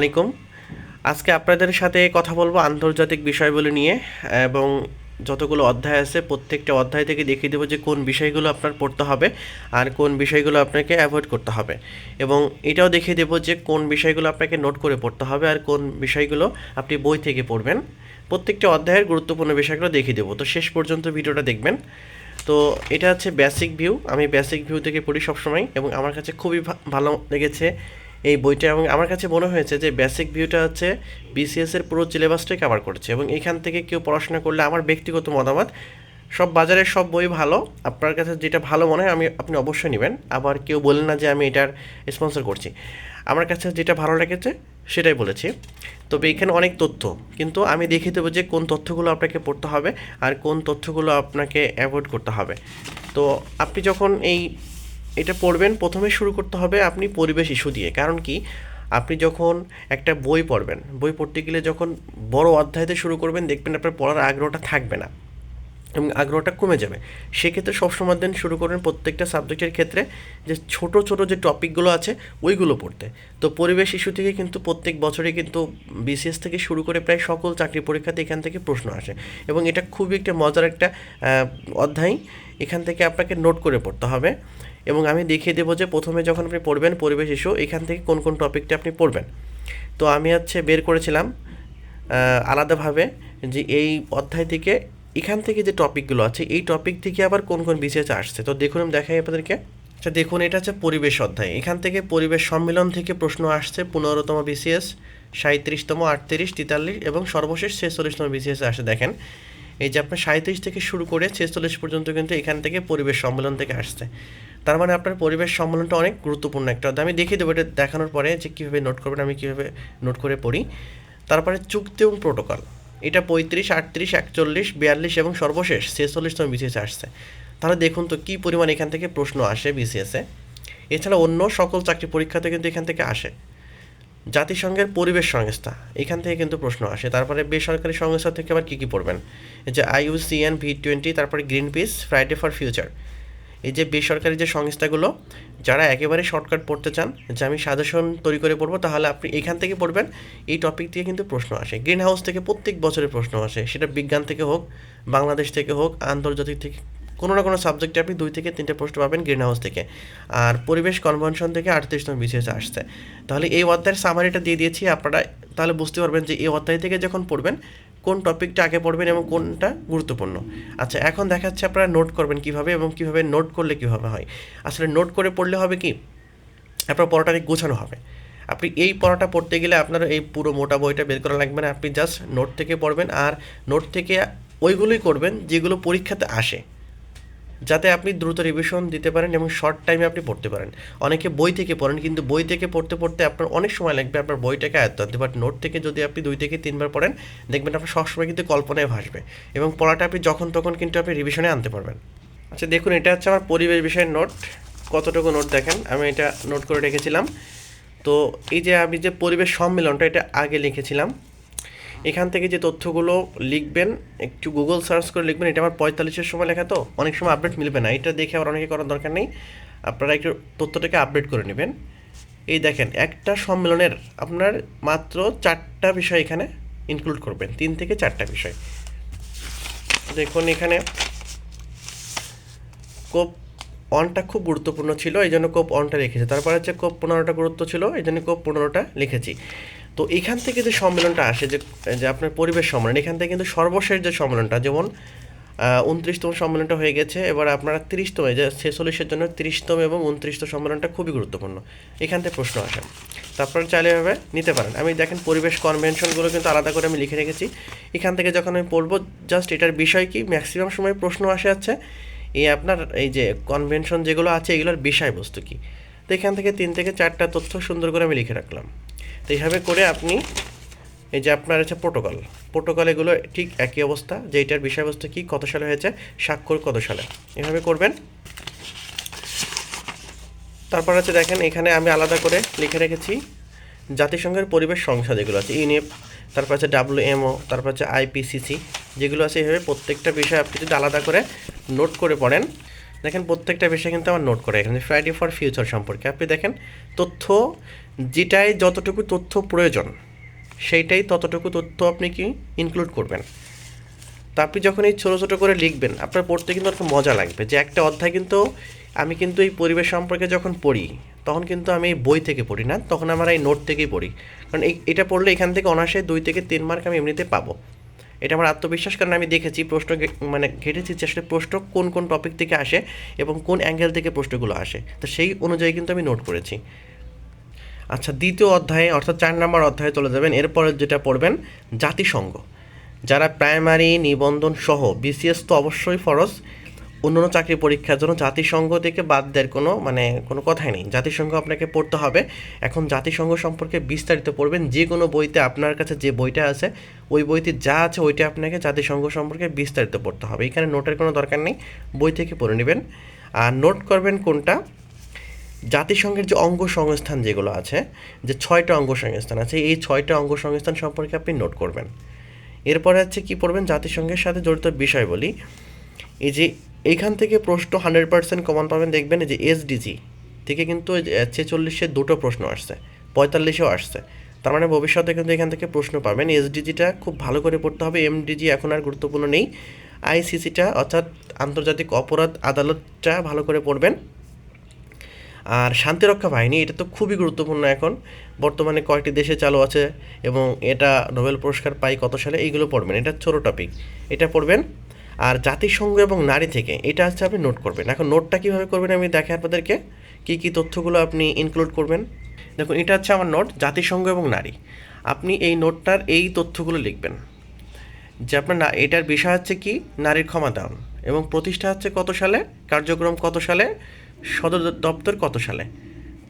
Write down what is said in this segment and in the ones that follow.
আলাইকুম। আজকে আপনাদের সাথে কথা বলব আন্তর্জাতিক বিষয়গুলো নিয়ে, এবং যতগুলো অধ্যায় আছে, প্রত্যেকটা অধ্যায় থেকে দেখিয়ে দেবো যে কোন বিষয়গুলো আপনার পড়তে হবে আর কোন বিষয়গুলো আপনাকে অ্যাভয়েড করতে হবে। এবং এটাও দেখিয়ে দেবো যে কোন বিষয়গুলো আপনাকে নোট করে পড়তে হবে আর কোন বিষয়গুলো আপনি বই থেকে পড়বেন। প্রত্যেকটা অধ্যায়ের গুরুত্বপূর্ণ বিষয়গুলো দেখিয়ে দেবো। তো শেষ পর্যন্ত ভিডিওটা দেখবেন। তো এটা হচ্ছে বেসিক ভিউ আমি বেসিক ভিউ থেকে পড়ি সবসময়, এবং আমার কাছে খুবই ভালো লেগেছে এই বইটা এবং আমার কাছে মনে হয়েছে যে বেসিক ভিউটা হচ্ছে বিসিএস এর পুরো সিলেবাসটাই কভার করছে এবং এখান থেকে কেউ পড়াশোনা করলে আমার ব্যক্তিগত মতামত, সব বাজারের সব বই ভালো, আপনার কাছে যেটা ভালো মনে হয় আমি, আপনি অবশ্যই নেবেন। আবার কেউ বলেন না যে আমি এটার স্পন্সর করছি। আমার কাছে যেটা ভালো লেগেছে সেটাই বলেছি। তবে এখানে অনেক তথ্য, কিন্তু আমি দেখিয়ে দেবো যে কোন তথ্যগুলো আপনাকে পড়তে হবে আর কোন তথ্যগুলো আপনাকে অ্যাভয়েড করতে হবে। তো আপনি যখন এই এটা পড়বেন, প্রথমে শুরু করতে হবে আপনি পরিবেশ ইস্যু দিয়ে। কারণ কি? আপনি যখন একটা বই পড়বেন, বই পড়তে গেলে যখন বড় অধ্যায়তে শুরু করবেন, দেখবেন আপনার পড়ার আগ্রহটা থাকবে না এবং আগ্রহটা কমে যাবে। সেক্ষেত্রে সবসময় দিন শুরু করবেন প্রত্যেকটা সাবজেক্টের ক্ষেত্রে যে ছোট ছোট যে টপিকগুলো আছে, ওইগুলো পড়তে। তো পরিবেশ ইস্যু থেকে কিন্তু প্রত্যেক বছরে কিন্তু বিসিএস থেকে শুরু করে প্রায় সকল চাকরি পরীক্ষাতে এখান থেকে প্রশ্ন আসে। এবং এটা খুবই একটা মজার একটা অধ্যায়। এখান থেকে আপনাকে নোট করে পড়তে হবে। এবং আমি দেখিয়ে দেবো যে প্রথমে যখন আপনি পড়বেন পরিবেশ ইস্যু এখান থেকে কোন কোন টপিকটা আপনি পড়বেন। তো আমি হচ্ছে বের করেছিলাম আলাদাভাবে যে এই অধ্যায় থেকে এখান থেকে যে টপিকগুলো আছে, এই টপিক থেকে আবার কোন কোন বিসিএস আসছে। তো দেখুন, আমি দেখাই আপনাদেরকে। আচ্ছা দেখুন, এটা হচ্ছে পরিবেশ অধ্যায়। এখান থেকে পরিবেশ সম্মেলন থেকে প্রশ্ন আসছে পনেরোতম বিসিএস সাঁত্রিশতম আটত্রিশ, তেতাল্লিশ এবং সর্বশেষ ছেচল্লিশতম বিসিএস আসে। দেখেন, এই যে আপনার সাঁত্রিশ থেকে শুরু করে ছেচল্লিশ পর্যন্ত কিন্তু এখান থেকে পরিবেশ সম্মেলন থেকে আসছে। তার মানে আপনার পরিবেশ সম্মেলনটা অনেক গুরুত্বপূর্ণ একটা। আমি দেখিয়ে দেবো এটা দেখানোর পরে যে কীভাবে নোট করবেন, আমি কীভাবে নোট করে পড়ি। তারপরে চুক্তি এবং প্রোটোকল এটা পঁয়ত্রিশ, আটত্রিশ, একচল্লিশ, বিয়াল্লিশ এবং সর্বশেষ ছেচল্লিশতম বিসিএসে আসছে। তাহলে দেখুন তো কী পরিমাণ এখান থেকে প্রশ্ন আসে বিসিএসে এছাড়া অন্য সকল চাকরি পরীক্ষাতে কিন্তু এখান থেকে আসে। জাতিসংঘের পরিবেশ সংস্থা, এখান থেকে কিন্তু প্রশ্ন আসে। তারপরে বেসরকারি সংস্থা থেকে আবার কী কী পড়বেন? যে আইইউসিএন ভি টোয়েন্টি তারপরে green piece Friday for future এই যে বেসরকারি যে সংস্থাগুলো, যারা একেবারে শর্টকাট পড়তে চান, যে আমি সাজেশন তৈরি করে পড়ব, তাহলে আপনি এখান থেকে পড়বেন। এই টপিক দিয়ে কিন্তু প্রশ্ন আসে। গ্রিন হাউস থেকে প্রত্যেক বছরের প্রশ্ন আসে। সেটা বিজ্ঞান থেকে হোক, বাংলাদেশ থেকে হোক, আন্তর্জাতিক থেকে, কোনো না কোনো সাবজেক্টে আপনি দুই থেকে তিনটে প্রশ্ন পাবেন গ্রিন হাউস থেকে। আর পরিবেশ কনভেনশন থেকে আটত্রিশতম বিসিএস আসছে। তাহলে এই অধ্যায়ের সামারিটা দিয়ে দিয়েছি, আপনারা তাহলে বুঝতে পারবেন যে এই অধ্যায় থেকে যখন পড়বেন কোন টপিকটা আগে পড়বেন এবং কোনটা গুরুত্বপূর্ণ। আচ্ছা এখন দেখাচ্ছে আপনারা নোট করবেন কীভাবে এবং কীভাবে নোট করলে কীভাবে হয়। আসলে নোট করে পড়লে হবে কি? আপনার পড়াটাকে গোছানো হবে। আপনি এই পড়াটা পড়তে গেলে আপনার এই পুরো মোটা বইটা বের করা লাগবে না। আপনি জাস্ট নোট থেকে পড়বেন আর নোট থেকে ওইগুলোই করবেন যেগুলো পরীক্ষাতে আসে। যাতে আপনি দ্রুত রিভিশন দিতে পারেন এবং শর্ট টাইমে আপনি পড়তে পারেন। অনেকে বই থেকে পড়েন, কিন্তু বই থেকে পড়তে পড়তে আপনার অনেক সময় লাগবে আপনার বইটাকে আয়ত্ত আনতে। বাট নোট থেকে যদি আপনি দুই থেকে তিনবার পড়েন, দেখবেন আপনার সবসময় কিন্তু কল্পনায় ভাসবে এবং পড়াটা আপনি যখন তখন কিন্তু আপনি রিভিশনে আনতে পারবেন। আচ্ছা দেখুন, এটা হচ্ছে আমার পরিবেশ বিষয়ের নোট কতটুকু নোট দেখেন? আমি এটা নোট করে রেখেছিলাম। তো এই যে আমি যে পরিবেশ সম্মেলনটা এটা আগে লিখেছিলাম। এখান থেকে যে তথ্যগুলো লিখবেন, একটু গুগল সার্চ করে লিখবেন, এটা আমার পঁয়তাল্লিশের সময় লেখা তো, অনেক সময় আপডেট মিলবে না। এটা দেখে আবার অনেকে করার দরকার নেই। আপনারা একটু তথ্যটাকে আপডেট করে নেবেন। এই দেখেন, একটা সম্মেলনের আপনার মাত্র চারটা বিষয় এখানে ইনক্লুড করবেন, তিন থেকে চারটা বিষয়। দেখুন এখানে কোপ অনটা খুব গুরুত্বপূর্ণ ছিল এই জন্য কোপ অনটা লিখেছি তারপর হচ্ছে কোপ পনেরোটা গুরুত্ব ছিল এই জন্য কোপ পনেরোটা লিখেছি। তো এখান থেকে যে সম্মেলনটা আসে, যে যে আপনার পরিবেশ সম্মেলন, এখান থেকে কিন্তু সর্বশেষ যে সম্মেলনটা, যেমন উনত্রিশতম সম্মেলনটা হয়ে গেছে, এবার আপনারা তিরিশতম, যে ছেচল্লিশের জন্য তিরিশতম এবং উনত্রিশতম সম্মেলনটা খুবই গুরুত্বপূর্ণ। এখান থেকে প্রশ্ন আসে। তারপর চাইলে এভাবে নিতে পারেন। আমি দেখেন পরিবেশ কনভেনশনগুলো কিন্তু আলাদা করে আমি লিখে রেখেছি। এখান থেকে যখন আমি পড়ব, জাস্ট এটার বিষয় কি, ম্যাক্সিমাম সময় প্রশ্ন আসে আছে এই আপনার, এই যে কনভেনশন যেগুলো আছে, এগুলোর বিষয়বস্তু কী। তো এখান থেকে তিন থেকে চারটা তথ্য সুন্দর করে আমি লিখে রাখলাম। তো এইভাবে করে আপনি এই যে আপনার হচ্ছে প্রোটোকল প্রোটোকল এগুলো ঠিক একই অবস্থা যে এটার বিষয়বস্তু কী, কত সালে হয়েছে, স্বাক্ষর কত সালে এভাবে করবেন। তারপর হচ্ছে দেখেন, এখানে আমি আলাদা করে লিখে রেখেছি জাতিসংঘের পরিবেশ সংস্থা যেগুলো আছে, ইউনিএফ, তারপর আছে ডাব্লিউএমও, তারপর আছে আইপিসিসি, যেগুলো আছে এভাবে প্রত্যেকটা বিষয় আপনি যদি আলাদা করে নোট করে পড়েন, দেখেন প্রত্যেকটা বিষয় কিন্তু আমার নোট করে, এখানে ফ্রাইডে ফর ফিউচার সম্পর্কে। আপনি দেখেন, তথ্য যেটাই যতটুকু তথ্য প্রয়োজন, সেইটাই ততটুকু তথ্য আপনি কি ইনক্লুড করবেন। তো আপনি যখন এই ছোটো ছোটো করে লিখবেন, আপনার পড়তে কিন্তু একটা মজা লাগবে যে একটা অধ্যায় কিন্তু আমি কিন্তু এই পরিবেশ সম্পর্কে যখন পড়ি, তখন কিন্তু আমি এই বই থেকে পড়ি না, তখন আমার এই নোট থেকেই পড়ি। কারণ এই, এটা পড়লে এখান থেকে অনায়াসে দুই থেকে তিন মার্ক আমি এমনিতে পাবো। এটা আমার আত্মবিশ্বাস, কারণ আমি দেখেছি প্রশ্ন মানে ঘেটেছি যে আসলে প্রশ্ন কোন কোন টপিক থেকে আসে এবং কোন অ্যাঙ্গেল থেকে প্রশ্নগুলো আসে। তো সেই অনুযায়ী কিন্তু আমি নোট করেছি। আচ্ছা দ্বিতীয় অধ্যায়ে, অর্থাৎ চার নম্বর অধ্যায়ে চলে যাবেন। এরপরে যেটা পড়বেন, জাতিসংঘ। যারা প্রাইমারি নিবন্ধন সহ, বিসিএস তো অবশ্যই ফরজ, অন্যান্য চাকরি পরীক্ষার জন্য জাতিসংঘ থেকে বাদ দেওয়ার কোনো মানে কোনো কথাই নেই। জাতিসংঘ আপনাকে পড়তে হবে। এখন জাতিসংঘ সম্পর্কে বিস্তারিত পড়বেন। যে কোনো বইতে আপনার কাছে যে বইটা আছে, ওই বইতে যা আছে, ওইটা আপনাকে জাতিসংঘ সম্পর্কে বিস্তারিত পড়তে হবে। এখানে নোটের কোনো দরকার নেই। বই থেকে পড়ে নেবেন। আর নোট করবেন কোনটা? জাতিসংঘের যে অঙ্গ সংস্থান যেগুলো আছে, যে ছয়টা অঙ্গ সংস্থান আছে, এই ছয়টা অঙ্গ সংস্থান সম্পর্কে আপনি নোট করবেন। এরপরে হচ্ছে কি পড়বেন? জাতিসংঘের সাথে জড়িত বিষয় বলি। এই যে এইখান থেকে প্রশ্ন হান্ড্রেড পার্সেন্ট কমন পাবেন, দেখবেন যে এসডিজি থেকে কিন্তু ছেচল্লিশে দুটো প্রশ্ন আসছে, পঁয়তাল্লিশেও আসছে। তার মানে ভবিষ্যতে কিন্তু এখান থেকে প্রশ্ন পাবেন। এসডিজিটা খুব ভালো করে পড়তে হবে। এমডিজি এখন আর গুরুত্বপূর্ণ নেই। আইসিসিটা অর্থাৎ আন্তর্জাতিক অপরাধ আদালতটা ভালো করে পড়বেন। আর শান্তিরক্ষা বাহিনী, এটা তো খুবই গুরুত্বপূর্ণ এখন। বর্তমানে কয়েকটি দেশে চালু আছে এবং এটা নোবেল পুরস্কার পাই কত সালে, এইগুলো পড়বেন। এটা ছোটো টপিক এটা পড়বেন। আর জাতিসংঘ এবং নারী থেকে, এটা হচ্ছে আপনি নোট করবেন। এখন নোটটা কীভাবে করবেন আমি দেখে আপনাদেরকে। কী কী তথ্যগুলো আপনি ইনক্লুড করবেন। দেখুন, এটা হচ্ছে আমার নোট জাতিসংঘ এবং নারী। আপনি এই নোটটার এই তথ্যগুলো লিখবেন। যে আপনার না, এটার বিষয় হচ্ছে কি? নারীর ক্ষমতায়ন এবং প্রতিষ্ঠা হচ্ছে কত সালে? কার্যক্রম কত সালে? সদর দপ্তর কত সালে?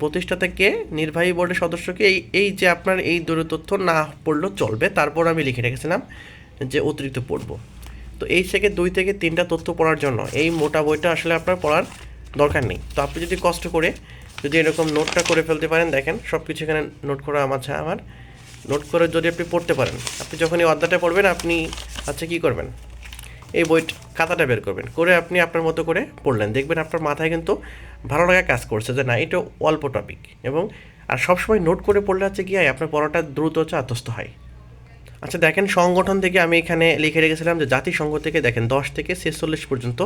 প্রতিষ্ঠাতা কে? নির্বাহী বোর্ডের সদস্যকে এই এই যে আপনার এই দুটো তথ্য না পড়লেও চলবে, তারপর আমি লিখে রেখেছিলাম যে অতিরিক্ত পড়ব। তো এই থেকে দুই থেকে তিনটা তথ্য পড়ার জন্য, এই মোটা বইটা আসলে আপনার পড়ার দরকার নেই। তো আপনি যদি কষ্ট করে যদি এরকম নোটটা করে ফেলতে পারেন, দেখেন সব কিছু এখানে নোট করা আমার আমার। নোট করে যদি আপনি পড়তে পারেন, আপনি যখন এই অধ্যায়টা পড়বেন, আপনি আচ্ছা কী করবেন? এই বই খাতাটা বের করবেন। করে আপনি আপনার মতো করে পড়লেন। দেখবেন আপনার মাথায় কিন্তু ভালো লাগা কাজ করছে যে না, এটা অল্প টপিক এবং আর সবসময় নোট করে পড়লে হচ্ছে কি হয়, আপনার পড়াটা দ্রুত হচ্ছে আত্মস্থ হয়। আচ্ছা দেখেন সংগঠন থেকে আমি এখানে লিখে রেখেছিলাম যে জাতিসংঘ থেকে দেখেন দশ থেকে ছেচল্লিশ পর্যন্ত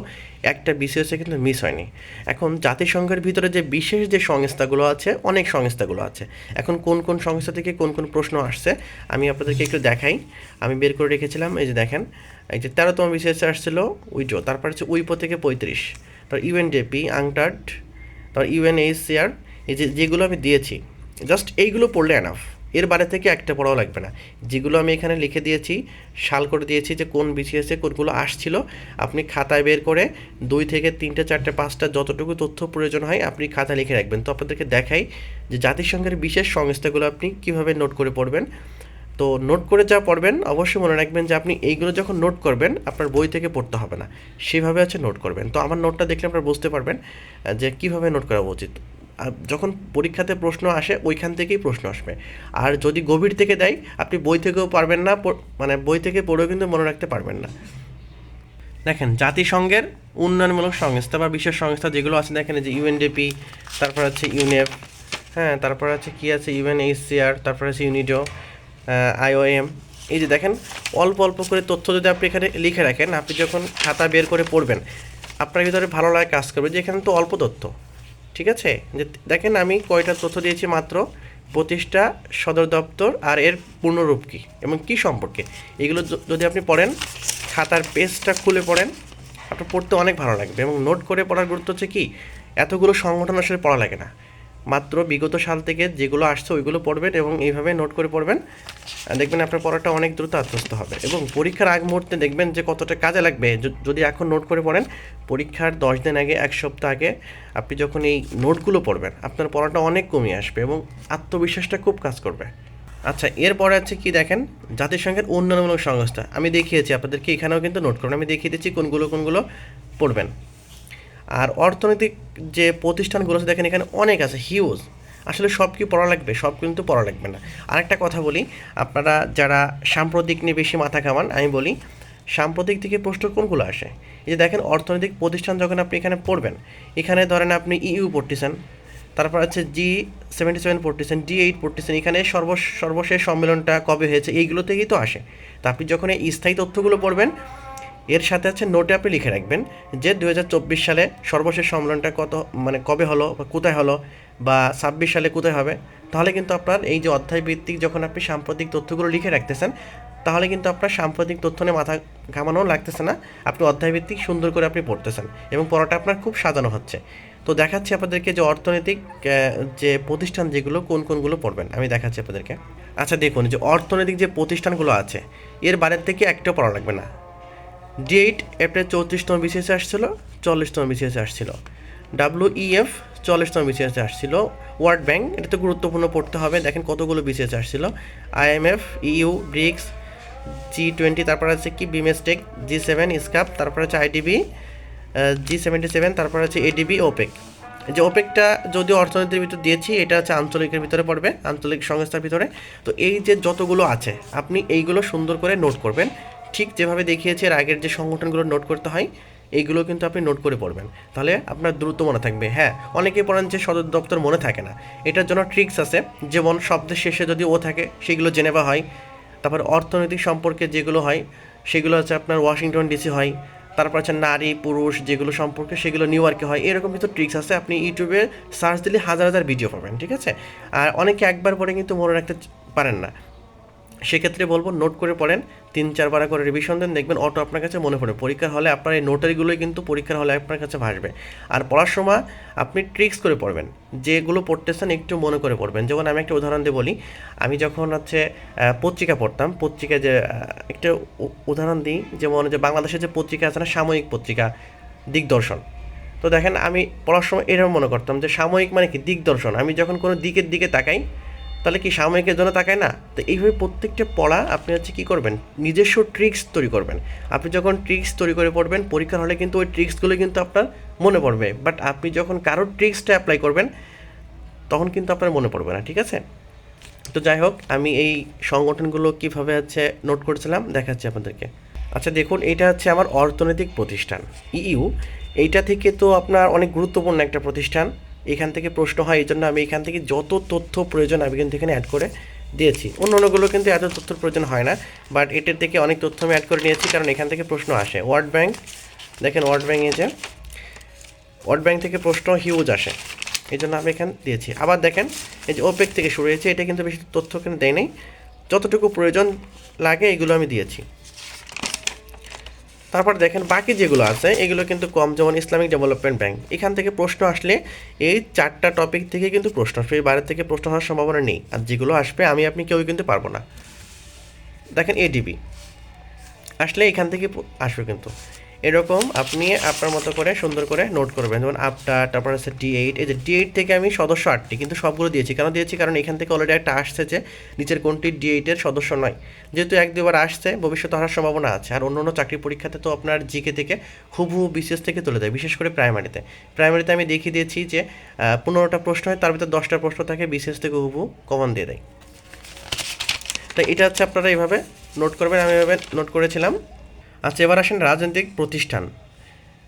একটা বিসিএসে কিন্তু মিস হয়নি। এখন জাতিসংঘের ভিতরে যে বিশেষ যে সংস্থাগুলো আছে, অনেক সংস্থাগুলো আছে। এখন কোন কোন সংস্থা থেকে কোন কোন প্রশ্ন আসছে, আমি আপনাদেরকে একটু দেখাই। আমি বের করে রেখেছিলাম, এই যে দেখেন এই যে তেরোতম বিসিএসে আসছিল উইডো তারপর হচ্ছে উইপো থেকে পঁয়ত্রিশ। তারপর ইউএনডিপি আংটার্ড তারপর ইউএনএইচসিআর এই যে যেগুলো আমি দিয়েছি জাস্ট এইগুলো পড়লে এনাফ এর বাইরে থেকে একটা পড়াও লাগবে না। যেগুলো আমি এখানে লিখে দিয়েছি, শাল করে দিয়েছি যে কোন বিসিএসে কোনগুলো আসছিল, আপনি খাতায় বের করে দুই থেকে তিনটে, চারটে, পাঁচটা যতটুকু তথ্য প্রয়োজন হয় আপনি খাতায় লিখে রাখবেন। তো আপনাদেরকে দেখাই যে জাতিসংঘের বিশেষ সংস্থাগুলো আপনি কীভাবে নোট করে পড়বেন। তো নোট করে যা পড়বেন, অবশ্যই মনে রাখবেন যে আপনি এইগুলো যখন নোট করবেন, আপনার বই থেকে পড়তে হবে না। সেভাবে হচ্ছে নোট করবেন। তো আমার নোটটা দেখলে আপনারা বুঝতে পারবেন যে কীভাবে নোট করা উচিত। যখন পরীক্ষাতে প্রশ্ন আসে, ওইখান থেকেই প্রশ্ন আসবে। আর যদি গভীর থেকে দেয়, আপনি বই থেকেও পারবেন না মানে বই থেকে পড়েও কিন্তু মনে রাখতে পারবেন না। দেখেন, জাতিসংঘের উন্নয়নমূলক সংস্থা বা বিশেষ সংস্থা যেগুলো আছে, দেখেন যে ইউএনডিপি তারপর আছে ইউনেফ হ্যাঁ তারপর আছে কি আছে? ইউএনএইচসিআর তারপর আছে ইউনিডো আইওএম এই যে দেখেন, অল্প অল্প করে তথ্য যদি আপনি এখানে লিখে রাখেন, আপনি যখন খাতা বের করে পড়বেন, আপনার ভিতরে ভালো লাগে কাজ করবে যে এখানে তো অল্প তথ্য, ঠিক আছে? যে দেখেন, আমি কয়টা তথ্য দিয়েছি মাত্র, প্রতিষ্ঠা, সদর দপ্তর আর এর পূর্ণরূপ কী এবং কী সম্পর্কে? এগুলো যদি আপনি পড়েন, খাতার পেজটা খুলে পড়েন, আপনার পড়তে অনেক ভালো লাগবে এবং নোট করে পড়ার গুরুত্ব হচ্ছে কি? এতগুলো সংগঠন আসলে পড়া লাগে না। মাত্র বিগত সাল থেকে যেগুলো আসছে ওইগুলো পড়বেন এবং এইভাবে নোট করে পড়বেন। দেখবেন আপনার পড়াটা অনেক দ্রুত আত্মস্থ হবে এবং পরীক্ষার আগ মুহূর্তে দেখবেন যে কতটা কাজে লাগবে। যদি এখন নোট করে পড়েন, পরীক্ষার দশ দিন আগে, এক সপ্তাহ আগে আপনি যখন এই নোটগুলো পড়বেন, আপনার পড়াটা অনেক কমে আসবে এবং আত্মবিশ্বাসটা খুব কাজ করবে। আচ্ছা এরপরে আছে কি দেখেন? জাতিসংঘের উন্নয়নমূলক সংস্থা। আমি দেখিয়েছি আপনাদেরকে, এখানেও কিন্তু নোট করুন। আমি দেখিয়ে দিচ্ছি কোনগুলো কোনগুলো পড়বেন। আর অর্থনৈতিক যে প্রতিষ্ঠানগুলো আছে, দেখেন এখানে অনেক আছে হিউজ আসলে সব কি পড়া লাগবে? সব কিন্তু পড়া লাগবে না। আরেকটা কথা বলি, আপনারা যারা সাম্প্রতিক নিয়ে বেশি মাথা কামান আমি বলি, সাম্প্রতিক দিকে প্রশ্ন কোনগুলো আসে? এই যে দেখেন, অর্থনৈতিক প্রতিষ্ঠান যখন আপনি এখানে পড়বেন, এখানে ধরেন আপনি ইইউ পড়তেছেন, তারপর আছে জি সেভেন্টি সেভেন পড়তেছেন ডি এইট পড়তেছেন, এখানে সর্ব সর্বশেষ সম্মেলনটা কবে হয়েছে, এইগুলো থেকেই তো আসে। তা আপনি যখন এই স্থায়ী তথ্যগুলো পড়বেন এর সাথে আছে নোটে আপনি লিখে রাখবেন যে দু হাজার চব্বিশ সালে সর্বশেষ সম্মেলনটা কত মানে কবে হলো বা কোথায় হলো বা ছাব্বিশ সালে কোথায় হবে, তাহলে কিন্তু আপনার এই যে অধ্যায় ভিত্তিক যখন আপনি সাম্প্রতিক তথ্যগুলো লিখে রাখতেছেন, তাহলে কিন্তু আপনার সাম্প্রতিক তথ্য নিয়ে মাথা ঘামানো লাগতেছে না, আপনি অধ্যায় ভিত্তিক সুন্দর করে আপনি পড়তেছেন এবং পড়াটা আপনার খুব সাজানো হচ্ছে। তো দেখাচ্ছি আপনাদেরকে যে অর্থনৈতিক যে প্রতিষ্ঠান যেগুলো কোন কোনগুলো পড়বেন, আমি দেখাচ্ছি আপনাদেরকে। আচ্ছা দেখুন, যে অর্থনৈতিক যে প্রতিষ্ঠানগুলো আছে, এর বাইরের থেকে একটাও পড়া লাগবে না। ডি এইট চৌত্রিশতম বিসিএসে আসছিল চল্লিশতম বিসিএসে আসছিল। ডাব্লিউ ইএফ চল্লিশতম বিসিএসে আসছিল। ওয়ার্ল্ড ব্যাংক এটা তো গুরুত্বপূর্ণ পড়তে হবে। দেখেন কতগুলো বিসিএসে আসছিল। IMF EU BRICS G twenty তারপর আছে কি? বিমেস্টেক জি সেভেন স্কাপ তারপর আছে আইডিবি জি সেভেন্টি সেভেন তারপর আছে এডিবি ওপেক যে ওপেকটা যদিও অর্থনীতির ভিতর দিয়েছি, এটা হচ্ছে আঞ্চলিকের ভিতরে পড়বে, আঞ্চলিক সংস্থার ভিতরে। তো এই যে যতগুলো আছে, আপনি এইগুলো সুন্দর করে নোট করবেন। ঠিক যেভাবে দেখিয়েছি এর আগের যে সংগঠনগুলো নোট করতে হয়, এইগুলো কিন্তু আপনি নোট করে পড়বেন। তাহলে আপনার দ্রুত মনে থাকবে হ্যাঁ অনেকেই পড়েন যে সদর দপ্তর মনে থাকে না। এটার জন্য ট্রিক্স আছে, যেমন শব্দের শেষে যদি ও থাকে, সেগুলো জেনেবা হয়। তারপর অর্থনৈতিক সম্পর্কে যেগুলো হয়, সেগুলো হচ্ছে আপনার ওয়াশিংটন ডিসি হয়। তারপর আছে নারী, পুরুষ যেগুলো সম্পর্কে সেগুলো নিউ ইয়র্কে হয়, এরকম কিছু ট্রিক্স আছে। আপনি ইউটিউবে সার্চ দিলে হাজার হাজার ভিডিও পাবেন, ঠিক আছে? আর অনেকে একবার পরে কিন্তু মনে রাখতে পারেন না। সেক্ষেত্রে বলব নোট করে পড়েন, তিন চারবার করে রিভিশন দেন, দেখবেন অটো আপনার কাছে মনে পড়ে। পরীক্ষার হলে আপনার এই নোটারিগুলোই কিন্তু পরীক্ষার হলে আপনার কাছে ভাসবে। আর পড়ার সময় আপনি ট্রিক্স করে পড়বেন, যেগুলো পড়তেছেন একটু মনে করে পড়বেন। যেমন আমি একটা উদাহরণ দিয়ে বলি, আমি যখন হচ্ছে পত্রিকা পড়তাম, পত্রিকায় যে একটা উদাহরণ দিই, যেমন যে বাংলাদেশের যে পত্রিকা আছে না, সাময়িক পত্রিকা, দিগদর্শন। তো দেখেন, আমি পড়ার সময় এরকম মনে করতাম যে সাময়িক মানে কি? দিগদর্শন। আমি যখন কোনো দিকের দিকে তাকাই তাহলে কি সাময়িকের জন্য তাকায় না? তো এইভাবে প্রত্যেকটা পড়া আপনি হচ্ছে কী করবেন? নিজস্ব ট্রিক্স তৈরি করবেন। আপনি যখন ট্রিক্স তৈরি করে পড়বেন, পরীক্ষার হলে কিন্তু ওই ট্রিক্সগুলো কিন্তু আপনার মনে পড়বে। বাট আপনি যখন কারোর ট্রিক্সটা অ্যাপ্লাই করবেন, তখন কিন্তু আপনার মনে পড়বে না, ঠিক আছে? তো যাই হোক, আমি এই সংগঠনগুলো কীভাবে হচ্ছে নোট করেছিলাম, দেখাচ্ছি আপনাদেরকে। আচ্ছা দেখুন এটা হচ্ছে আমার অর্থনৈতিক প্রতিষ্ঠান, ইইউ। এইটা থেকে তো আপনার অনেক গুরুত্বপূর্ণ একটা প্রতিষ্ঠান। এখান থেকে প্রশ্ন হয়, এই জন্য আমি এখান থেকে যত তথ্য প্রয়োজন, আমি কিন্তু এখানে অ্যাড করে দিয়েছি। অন্য অন্যগুলো কিন্তু এত তথ্যর প্রয়োজন হয় না বাট এটার থেকে অনেক তথ্য আমি অ্যাড করে নিয়েছি, কারণ এখান থেকে প্রশ্ন আসে। ওয়ার্ড ব্যাঙ্ক দেখেন ওয়ার্ড এই যে ওয়ার্ল্ড ব্যাংক থেকে প্রশ্ন হিউজ আসে, এই জন্য আমি এখানে দিয়েছি। আবার দেখেন, এই যে ওপেক থেকে শুরু হয়েছে, এটা কিন্তু বেশি তথ্য কিন্তু দেয় নেই। যতটুকু প্রয়োজন লাগে, এগুলো আমি দিয়েছি। তারপর দেখেন বাকি যেগুলো আছে, এগুলো কিন্তু কম, যেমন ইসলামিক ডেভেলপমেন্ট ব্যাংক। এখান থেকে প্রশ্ন আসলে এই চারটা টপিক থেকে কিন্তু প্রশ্ন আসবে, এই বাইরে থেকে প্রশ্ন হওয়ার সম্ভাবনা নেই। আর যেগুলো আসবে, আমি আপনি কেউই কিন্তু পারব না। দেখেন এডিবি আসলে এখান থেকে আসবে কিন্তু। এরকম আপনি আপনার মতো করে সুন্দর করে নোট করবেন। যেমন আপটা, তারপর আছে ডি এইট এই যে ডি এইট থেকে আমি সদস্য আটটি, কিন্তু সবগুলো দিয়েছি। কেন দিয়েছি? কারণ এখান থেকে অলরেডি একটা আসছে যে নিচের কোনটি ডি এইটের সদস্য নয়। যেহেতু এক দুবার আসছে, ভবিষ্যতে আসার সম্ভাবনা আছে। আর অন্য অন্য চাকরি পরীক্ষাতে তো আপনার জিকে থেকে হুবহু বিশেষ থেকে তুলে দেয়, বিশেষ করে প্রাইমারিতে প্রাইমারিতে আমি দেখিয়ে দিয়েছি যে পনেরোটা প্রশ্ন হয়, তার ভিতরে দশটা প্রশ্ন থাকে বিশেষ থেকে হুবহু কমন দিয়ে দেয়। তো এটা হচ্ছে আপনারা এইভাবে নোট করবেন, আমি এভাবে নোট করেছিলাম। আচ্ছা এবার আসেন রাজনৈতিক প্রতিষ্ঠান।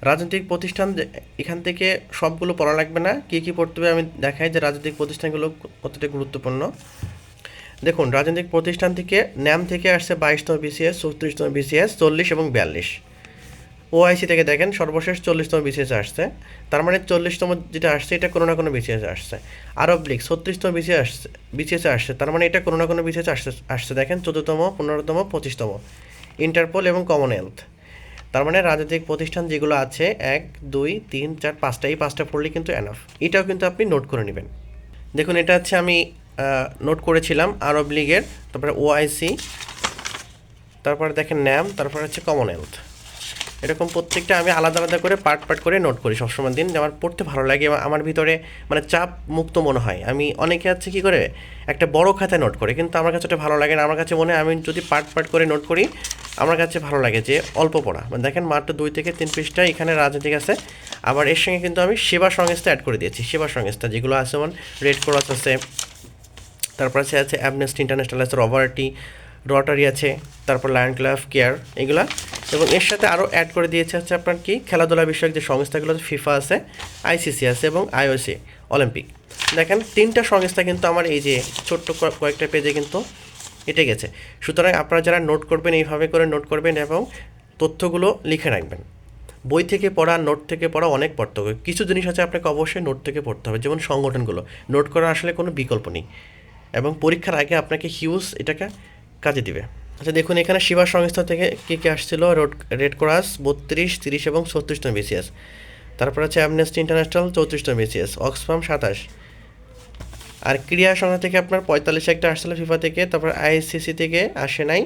রাজনৈতিক প্রতিষ্ঠান এখান থেকে সবগুলো পড়া লাগবে না। কী কী পড়তে হবে আমি দেখাই যে রাজনৈতিক প্রতিষ্ঠানগুলো কতটা গুরুত্বপূর্ণ। দেখুন, রাজনৈতিক প্রতিষ্ঠান থেকে ন্যাম থেকে আসছে বাইশতম বিসিএস, চৌত্রিশতম বিসিএস, চল্লিশ এবং বিয়াল্লিশ। ওআইসি থেকে দেখেন সর্বশেষ চল্লিশতম বিসিএস আসছে। তার মানে চল্লিশতম যেটা আসছে, এটা কোনো না কোনো বিসিএস আসছে। আরব লীগ, ছত্রিশতম বিসিএস আসছে বিসিএস আসছে। তার মানে এটা কোনো না কোনো বিসিএস আসছে আসছে। দেখেন চোদ্দতম, পনেরোতম, পঁচিশতম। ইন্টারপোল এবং কমনওয়েলথ। তার মানে রাজনৈতিক প্রতিষ্ঠান যেগুলো আছে, এক, দুই, তিন, চার, পাঁচটা, এই পাঁচটা পড়লে কিন্তু এনাফ এটাও কিন্তু আপনি নোট করে নেবেন। দেখুন, এটা হচ্ছে আমি নোট করেছিলাম আরব লীগের, তারপরে ওআইসি তারপরে দেখেন ন্যাম তারপরে হচ্ছে কমনওয়েলথ। এরকম প্রত্যেকটা আমি আলাদা আলাদা করে পার্ট পার্ট করে নোট করি, সবসময় দিন যে আমার পড়তে ভালো লাগে আমার ভিতরে মানে চাপ মুক্ত মনে হয়। আমি অনেকে আছে কি করে, একটা বড় খাতায় নোট করে, কিন্তু আমার কাছে ওটা ভালো লাগে না। আমার কাছে মনে হয় আমি যদি পার্ট পার্ট করে নোট করি, আমার কাছে ভালো লাগে যে অল্প পড়া। মানে দেখেন মাত্র দুই থেকে তিন পৃষ্ঠা এখানে রাজনীতিক আছে, আবার এর সঙ্গে কিন্তু আমি সেবা সংস্থা অ্যাড করে দিয়েছি। সেবা সংস্থা যেগুলো আছে যেমন রেড ক্রস আছে, তারপর আছে আছে অ্যামনেস্টি ইন্টারন্যাশনাল আছে রবার্টি রটারি আছে, তারপর লায়ন ক্লাব কেয়ার এগুলা। এবং এর সাথে আরও অ্যাড করে দিয়েছে হচ্ছে আপনার কি? খেলাধুলা বিষয়ক যে সংস্থাগুলো আছে ফিফা আছে আইসিসি আছে এবং আইওসি অলিম্পিক দেখেন, তিনটা সংস্থা কিন্তু আমার এই যে ছোট্ট কয়েকটা পেজে কিন্তু এটে গেছে। সুতরাং আপনারা যারা নোট করবেন, এইভাবে করে নোট করবেন এবং তথ্যগুলো লিখে রাখবেন। বই থেকে পড়া নোট থেকে পড়া অনেক পার্থক্য। কিছু জিনিস আছে আপনাকে অবশ্যই নোট থেকে পড়তে হবে, যেমন সংগঠনগুলো। নোট করা আসলে কোনো বিকল্প নেই। এবং পরীক্ষার আগে আপনাকে হিউজ এটাকে কাজে দিবে। আচ্ছা দেখুন, এখানে শিবা সংস্থা থেকে কী কী আসছিল? রোড, রেড ক্রস, বত্রিশ, তিরিশ এবং ছত্রিশতম বিসিএস তারপর আছে অ্যামনেস্টি ইন্টারন্যাশনাল চৌত্রিশতম বিসিএস অক্সফাম সাতাশ। আর ক্রীড়া সংস্থা থেকে আপনার পঁয়তাল্লিশ একটা আসছিল ফিফা থেকে, তারপর আইসিসি থেকে আসে নাই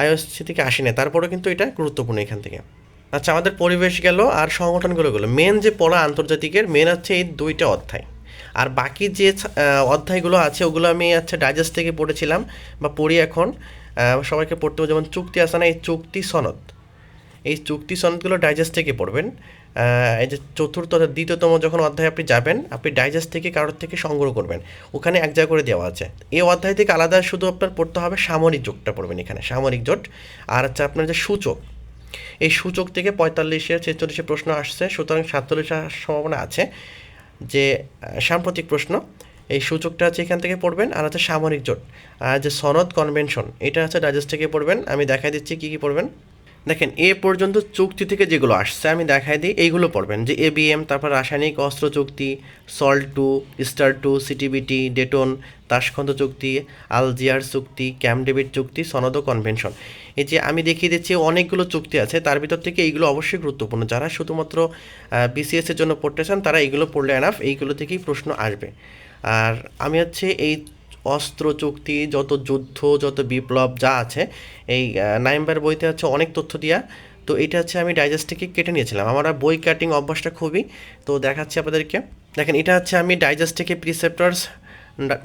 আইওসি থেকে আসে নাই। তারপরেও কিন্তু এটা গুরুত্বপূর্ণ এখান থেকে। আচ্ছা আমাদের পরিবেশ গেল আর সংগঠনগুলো গেলো। মেন যে পড়া আন্তর্জাতিকের মেন হচ্ছে এই দুইটা অধ্যায়। আর বাকি যে অধ্যায়গুলো আছে, ওগুলো আমি আচ্ছা ডাইজেস্ট থেকে পড়েছিলাম বা পড়ি এখন। সবাইকে পড়তে হবে, যেমন চুক্তি আছে না এই চুক্তি সনদ। এই চুক্তি সনদগুলো ডাইজেস্ট থেকে পড়বেন। এই যে চতুর্থ অর্থাৎ দ্বিতীয়তম যখন অধ্যায় আপনি যাবেন, আপনি ডাইজেস্ট থেকে কারোর থেকে সংগ্রহ করবেন। ওখানে এক জায়গা করে দেওয়া আছে। এই অধ্যায় থেকে আলাদা শুধু আপনার পড়তে হবে সামরিক জোটটা পড়বেন এখানে, সামরিক জোট। আর হচ্ছে আপনার যে সূচক, এই সূচক থেকে পঁয়তাল্লিশে ছেচল্লিশে প্রশ্ন আসছে, সুতরাং সাতচল্লিশ সম্ভাবনা আছে। যে সাম্প্রতিক প্রশ্ন, এই সূচকটা হচ্ছে এখান থেকে পড়বেন আর হচ্ছে সামরিক জোট, আর যে সনদ কনভেনশন, এটা হচ্ছে ডাইজেস্ট থেকে পড়বেন। আমি দেখাই দিচ্ছি কী কী পড়বেন। দেখেন, এ পর্যন্ত চুক্তি থেকে যেগুলো আসছে, আমি দেখাই দিই। এইগুলো পড়বেন যে এবিএম তারপর রাসায়নিক অস্ত্র চুক্তি SALT two START two CTBT Dayton Tashkent চুক্তি আলজিয়ার চুক্তি ক্যাম্প ডেভিড চুক্তি, সনদ কনভেনশন এই যে আমি দেখিয়ে দিচ্ছি, অনেকগুলো চুক্তি আছে। তার ভিতর থেকে এইগুলো অবশ্যই গুরুত্বপূর্ণ। যারা শুধুমাত্র বিসিএসের জন্য পড়তে চান, তারা এইগুলো পড়লে এনাফ এইগুলো থেকেই প্রশ্ন আসবে। আর আমি হচ্ছে এই অস্ত্র চুক্তি যত যুদ্ধ, যত বিপ্লব যা আছে, এই নাইম্বার বইতে হচ্ছে অনেক তথ্য দিয়া। তো এটা হচ্ছে আমি ডাইজেস্ট থেকে কেটে নিয়েছিলাম। আমার বই কাটিং অভ্যাসটা খুবই, তো দেখাচ্ছি আপনাদেরকে। দেখেন, এটা হচ্ছে আমি ডাইজেস্ট থেকে প্রিসেপ্টার্স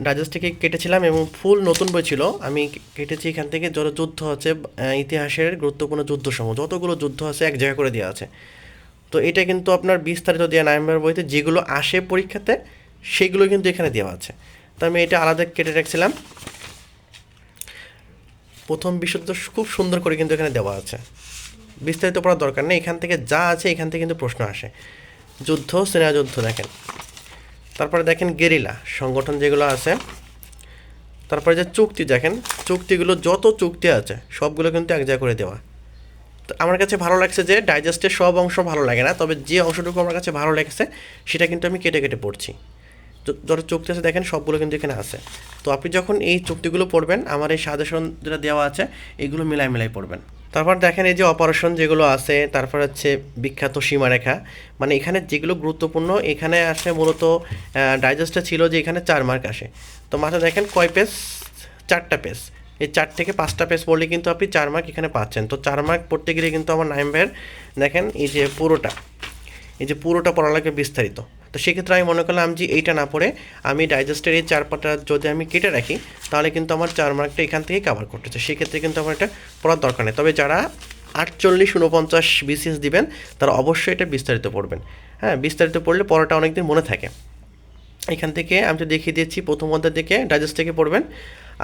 ডাইজেস্ট থেকে কেটেছিলাম এবং ফুল নতুন বই ছিল। আমি কেটেছি এখান থেকে, যত যুদ্ধ আছে ইতিহাসের গুরুত্বপূর্ণ যুদ্ধ সমূহ যতগুলো যুদ্ধ আছে, এক জায়গা করে দেওয়া আছে। তো এটা কিন্তু আপনার বিস্তারিত দেওয়া নাইম্বার বইতে যেগুলো আসে পরীক্ষাতে, সেগুলো কিন্তু এখানে দেওয়া আছে। তো আমি এটা আলাদা কেটে রাখছিলাম। প্রথম তো খুব সুন্দর করে কিন্তু এখানে দেওয়া আছে। বিস্তারিত পড়ার দরকার নেই, এখান থেকে যা আছে এখান থেকে কিন্তু প্রশ্ন আসে। যুদ্ধ যুদ্ধ দেখেন। তারপরে দেখেন গেরিলা, সংগঠন যেগুলো আছে। তারপরে যে চুক্তি দেখেন, চুক্তিগুলো যত চুক্তি আছে, সবগুলো কিন্তু এক জায়গায় করে দেওয়া। তো আমার কাছে ভালো লাগছে যে ডাইজেস্টের সব অংশ ভালো লাগে না, তবে যে অংশটুকু আমার কাছে ভালো লেগেছে, সেটা কিন্তু আমি কেটে কেটে পড়ছি। যত চুক্তি আছে, দেখেন সবগুলো কিন্তু এখানে আছে। তো আপনি যখন এই চুক্তিগুলো পড়বেন, আমার এই সাজেশন যেটা দেওয়া আছে, এগুলো মিলাই মিলাই পড়বেন। তারপর দেখেন এই যে অপারেশন যেগুলো আছে, তারপর হচ্ছে বিখ্যাত সীমারেখা। মানে এখানে যেগুলো গুরুত্বপূর্ণ, এখানে আসে মূলত ডাইজেস্টটা ছিল যে এখানে চার মার্ক আসে। তো মাথায় দেখেন কয় পেজ চারটা পেজ এই চার থেকে পাঁচটা পেজ পড়লে কিন্তু আপনি চার মার্ক এখানে পাচ্ছেন। তো চার মার্ক পড়তে গেলে কিন্তু আমার নাইম ভাইয়ের, দেখেন এই যে পুরোটা। এই যে পুরোটা পড়া লাগে বিস্তারিত। তো সেক্ষেত্রে আমি মনে করলাম যে এইটা না পড়ে আমি ডাইজেস্টের এই চার পাটা যদি আমি কেটে রাখি, তাহলে কিন্তু আমার চার মার্কটা এখান থেকে কাভার করতেছে। সেক্ষেত্রে কিন্তু আমার এটা পড়ার দরকার নেই। তবে যারা আটচল্লিশ উনপঞ্চাশ বিসিএস দিবেন, তারা অবশ্যই এটা বিস্তারিত পড়বেন। হ্যাঁ বিস্তারিত পড়লে পড়াটা অনেকদিন মনে থাকে। এখান থেকে আমি তো দেখিয়ে দিচ্ছি প্রথম অধ্যায় থেকে ডাইজেস্ট থেকে পড়বেন।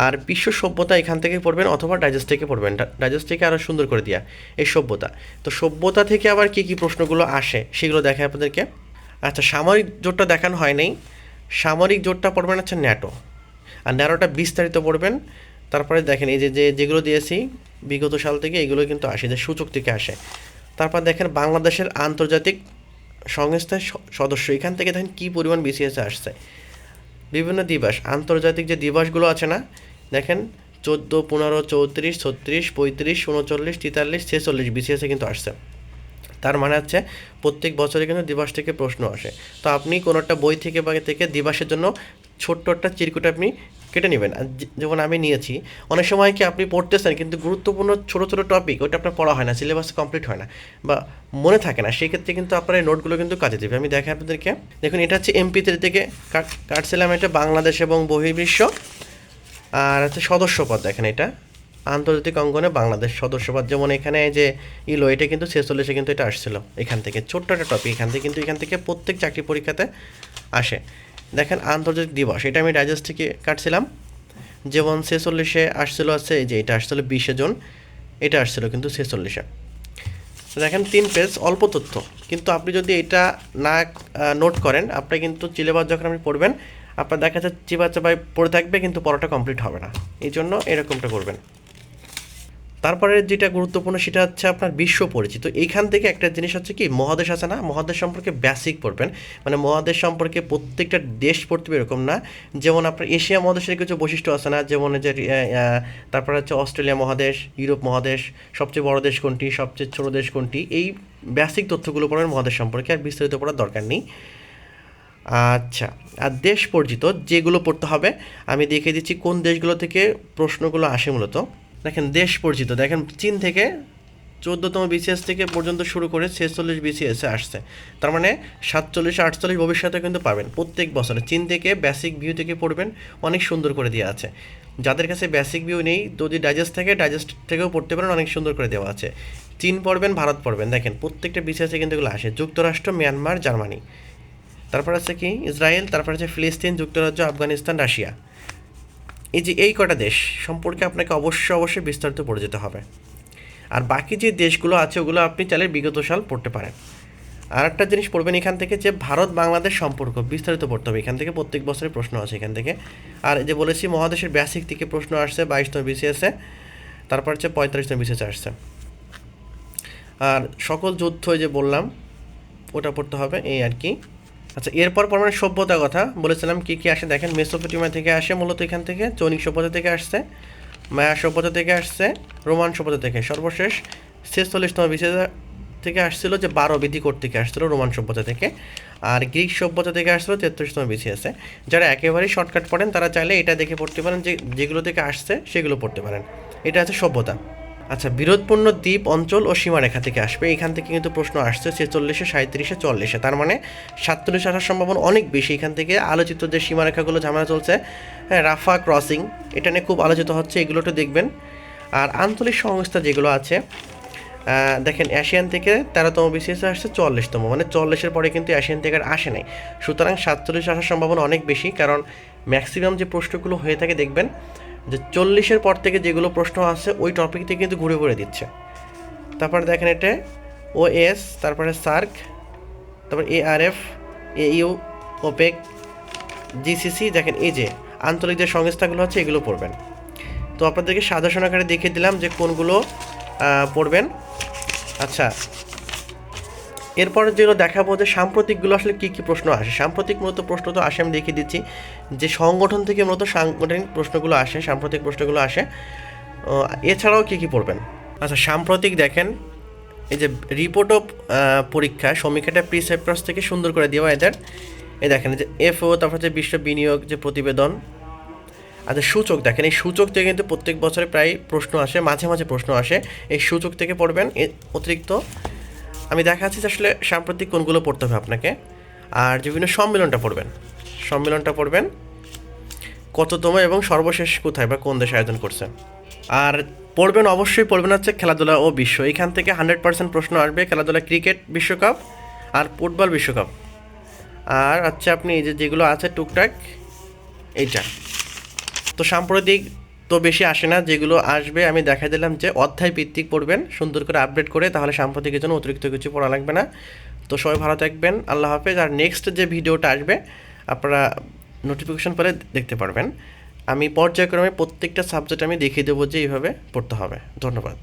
আর বিশ্ব সভ্যতা এখান থেকে পড়বেন অথবা ডাইজেস্ট থেকে পড়বেন। ডাইজেস্ট থেকে আরও সুন্দর করে দেওয়া এই সভ্যতা। তো সভ্যতা থেকে আবার কী কী প্রশ্নগুলো আসে, সেগুলো দেখায় আপনাদেরকে। আচ্ছা সামরিক জোটটা দেখানো হয় নাই সামরিক জোটটা পড়বেন হচ্ছে ন্যাটো। আর ন্যাটোটা বিস্তারিত পড়বেন। তারপরে দেখেন, এই যে যে, যেগুলো দিয়েছি, বিগত সাল থেকে এগুলো কিন্তু আসে, যে সূচক থেকে আসে। তারপর দেখেন, বাংলাদেশের আন্তর্জাতিক সংস্থার সদস্য। এখান থেকে দেখেন কী পরিমাণ বিসিএসে আসছে। বিভিন্ন দিবস, আন্তর্জাতিক যে দিবসগুলো আছে না, দেখেন, চোদ্দ, পনেরো, চৌত্রিশ, ছত্রিশ, পঁয়ত্রিশ, উনচল্লিশ, তেতাল্লিশ, ছেচল্লিশ বিসিএসে কিন্তু আসছে। তার মানে হচ্ছে প্রত্যেক বছরে কিন্তু দিবাস থেকে প্রশ্ন আসে। তো আপনি কোনো একটা বই থেকে বা থেকে দিবাসের জন্য ছোট্ট একটা চিরকুট আপনি কেটে নেবেন। যেমন আমি নিয়েছি, অনেক সময় কি আপনি পড়তেছেন কিন্তু গুরুত্বপূর্ণ ছোটো ছোটো টপিক ওইটা আপনার পড়া হয় না সিলেবাস কমপ্লিট হয় না বা মনে থাকে না সেই ক্ষেত্রে কিন্তু আপনার এই নোটগুলো কিন্তু কাজে দেবে। আমি দেখাই আপনাদেরকে। দেখুন, এটা হচ্ছে এমপি থ্রি থেকে কাট কাটছিলাম এটা বাংলাদেশ এবং বহির্বিশ্ব। আর হচ্ছে সদস্যপদ দেখেন এটা। আন্তর্জাতিক অঙ্গনে বাংলাদেশ সদস্যপদ, যেমন এখানে যে ইলো এটা কিন্তু ছেচল্লিশে কিন্তু এটা আসছিল। এখান থেকে ছোট্ট একটা টপিক এখান থেকে কিন্তু এখান থেকে প্রত্যেক চাকরি পরীক্ষাতে আসে। দেখেন, আন্তর্জাতিক দিবস, এটা আমি ডাইজেস্ট থেকে কাটছিলাম। যেমন ছেচল্লিশে আসছিল আছে যে, এটা আসছিল বিশে জন, এটা আসছিল কিন্তু ছেচল্লিশে। দেখেন, তিন পেজ অল্প তথ্য। কিন্তু আপনি যদি এটা না নোট করেন, আপনি কিন্তু চিলেবাস যখন আপনি পড়বেন, আপনার দেখা যাচ্ছে চিবা পড়ে থাকবে, কিন্তু পড়াটা কমপ্লিট হবে না। এই জন্য এরকমটা করবেন। তারপরে যেটা গুরুত্বপূর্ণ সেটা হচ্ছে আপনার বিশ্ব পরিচিত। এইখান থেকে একটা জিনিস হচ্ছে কি, মহাদেশ আছে না, মহাদেশ সম্পর্কে বেসিক পড়বেন। মানে মহাদেশ সম্পর্কে প্রত্যেকটা দেশ পড়তে এরকম না। যেমন আপনার এশিয়া মহাদেশের কিছু বৈশিষ্ট্য আছে না, যেমন যে তারপরে হচ্ছে অস্ট্রেলিয়া মহাদেশ, ইউরোপ মহাদেশ, সবচেয়ে বড় দেশ কোনটি, সবচেয়ে ছোট দেশ কোনটি, এই বেসিক তথ্যগুলো পড়বেন মহাদেশ সম্পর্কে, আর বিস্তারিত পড়ার দরকার নেই। আচ্ছা আর দেশ পরিচিত যেগুলো পড়তে হবে, আমি দেখিয়ে দিচ্ছি কোন দেশগুলো থেকে প্রশ্নগুলো আসে মূলত। দেখেন দেশ পরিচিত। দেখেন চীন থেকে চোদ্দোতম বিসিএস থেকে পর্যন্ত শুরু করে ছেচল্লিশ বিসিএসে আসছে। তার মানে সাতচল্লিশ, আটচল্লিশ ভবিষ্যতে কিন্তু পাবেন প্রত্যেক বছরে। চীন থেকে বেসিক ভিউ থেকে পড়বেন, অনেক সুন্দর করে দেওয়া আছে। যাদের কাছে বেসিক ভিউ নেই, যদি ডাইজেস্ট থাকে ডাইজেস্ট থেকেও পড়তে পারেন, অনেক সুন্দর করে দেওয়া আছে। চীন পড়বেন, ভারত পড়বেন। দেখেন প্রত্যেকটা বিসিএসে কিন্তু এগুলো আসে। যুক্তরাষ্ট্র মিয়ানমার জার্মানি তারপর আছে কি? ইসরায়েল, তারপর আছে ফিলিস্তিন, যুক্তরাজ্য, আফগানিস্তান, রাশিয়া। এই যে এই কটা দেশ সম্পর্কে আপনাকে অবশ্যই অবশ্যই বিস্তারিত পড়ে যেতে হবে। আর বাকি যে দেশগুলো আছে, ওগুলো আপনি চাইলে বিগত সাল পড়তে পারেন। আর একটা জিনিস পড়বেন এখান থেকে যে ভারত বাংলাদেশ সম্পর্ক, বিস্তারিত পড়তে হবে। এখান থেকে প্রত্যেক বছরের প্রশ্ন আছে এখান থেকে। আর যে বলেছি, মহাদেশের বেসিক থেকে প্রশ্ন আসছে, বাইশতম বিসিএসে তারপর হচ্ছে পঁয়তাল্লিশতম বিসিএসে আসছে। আর সকল যুদ্ধ যে বললাম, ওটা পড়তে হবে, এই আর কি। আচ্ছা এরপর পরমাণু সভ্যতার কথা বলেছিলাম, কি কি আসে দেখেন, মেসোপটেমিয়া থেকে আসে, মূলত এখান থেকে, চৈনিক সভ্যতা থেকে আসছে, মায়া সভ্যতা থেকে আসছে, রোমান সভ্যতা থেকে, সর্বশেষ ছেচল্লিশতম বিশেষ থেকে আসছিল যে বারো বিধি থেকে আসছিল রোমান সভ্যতা থেকে, আর গ্রিক সভ্যতা থেকে আসছিল তেত্রিশতম বিসিএসে যারা একেবারেই শর্টকাট পড়েন, তারা চাইলে এটা দেখে পড়তে পারেন যে যেগুলো থেকে আসছে, সেগুলো পড়তে পারেন। এটা আছে সভ্যতা। আচ্ছা বিরোধপূর্ণ দ্বীপ, অঞ্চল ও সীমারেখা থেকে আসবে। এখান থেকে কিন্তু প্রশ্ন আসছে ছেচল্লিশে সাঁত্রিশে চল্লিশে। তার মানে সাতচল্লিশ আসার সম্ভাবনা অনেক বেশি। এখান থেকে আলোচিত যে সীমারেখাগুলো ঝামেলা চলছে হ্যাঁ রাফা ক্রসিং, এটা নিয়ে খুব আলোচিত হচ্ছে এগুলোটা দেখবেন। আর আঞ্চলিক সংস্থা যেগুলো আছে দেখেন, এশিয়ান থেকে তেরোতম বিসিএস আসছে চল্লিশতম। মানে চল্লিশের পরে কিন্তু এশিয়ান থেকে আর আসে নাই। সুতরাং সাতচল্লিশ আসার সম্ভাবনা অনেক বেশি। কারণ ম্যাক্সিমাম যে প্রশ্নগুলো হয়ে থাকে, দেখবেন যে চল্লিশের পর থেকে যেগুলো প্রশ্ন আছে ওই টপিক থেকে কিন্তু ঘুরে ঘুরে দিচ্ছে। তারপরে দেখেন এটা ও এস তারপরে সার্ক তারপর A R F A U OPEC GCC দেখেন এই যে আন্তর্জাতিক যে সংস্থাগুলো আছে, এগুলো পড়বেন। তো আপনাদেরকে সাধারণ আকারে দেখিয়ে দিলাম যে কোনগুলো পড়বেন। আচ্ছা এরপর যেগুলো দেখাবো যে সাম্প্রতিকগুলো আসলে কী কী প্রশ্ন আসে। সাম্প্রতিক মূলত প্রশ্ন তো আসে, আমি দেখিয়ে দিচ্ছি। যে সংগঠন থেকে মূলত সাংগঠনিক প্রশ্নগুলো আসে, সাম্প্রতিক প্রশ্নগুলো আসে। এছাড়াও কী কী পড়বেন? আচ্ছা সাম্প্রতিক দেখেন, এই যে রিপোর্ট অফ পরীক্ষা, সমীক্ষাটা প্রি থেকে সুন্দর করে দেওয়া এদের। এই দেখেন যে এফও তারপর হচ্ছে বিশ্ব বিনিয়োগ যে প্রতিবেদন। আচ্ছা সূচক দেখেন, এই সূচক থেকে কিন্তু প্রত্যেক বছরে প্রায় প্রশ্ন আসে, মাঝে মাঝে প্রশ্ন আসে। এই সূচক থেকে পড়বেন অতিরিক্ত আমি দেখাচ্ছি যে আসলে সাম্প্রতিক কোনগুলো পড়তে হবে আপনাকে। আর বিভিন্ন সম্মেলনটা পড়বেন। সম্মেলনটা পড়বেন, কততম এবং সর্বশেষ কোথায় বা কোন দেশে আয়োজন করছে। আর পড়বেন, অবশ্যই পড়বেন হচ্ছে খেলাধুলা ও বিশ্ব। এখান থেকে হান্ড্রেড পার্সেন্ট প্রশ্ন আসবে খেলাধুলা ক্রিকেট বিশ্বকাপ আর ফুটবল বিশ্বকাপ। আর আচ্ছা আপনি এই যে যেগুলো আছে টুকটাক, এইটা। তো সাম্প্রতিক তো বেশি আসে না, যেগুলো আসবে, আমি দেখা দিলাম যে অধ্যায় ভিত্তিক পড়বেন, সুন্দর করে আপডেট করে, তাহলে সাম্প্রতিকের জন্য অতিরিক্ত কিছু পড়া লাগবে না। তো সবাই ভালো থাকবেন, আল্লাহ হাফেজ, আর নেক্সট যে ভিডিওটা আসবে, আপনারা নোটিফিকেশন পরে দেখতে পারবেন। আমি পর্যায়ক্রমে প্রত্যেকটা সাবজেক্ট আমি দেখিয়ে দেবো যে এইভাবে পড়তে হবে। ধন্যবাদ।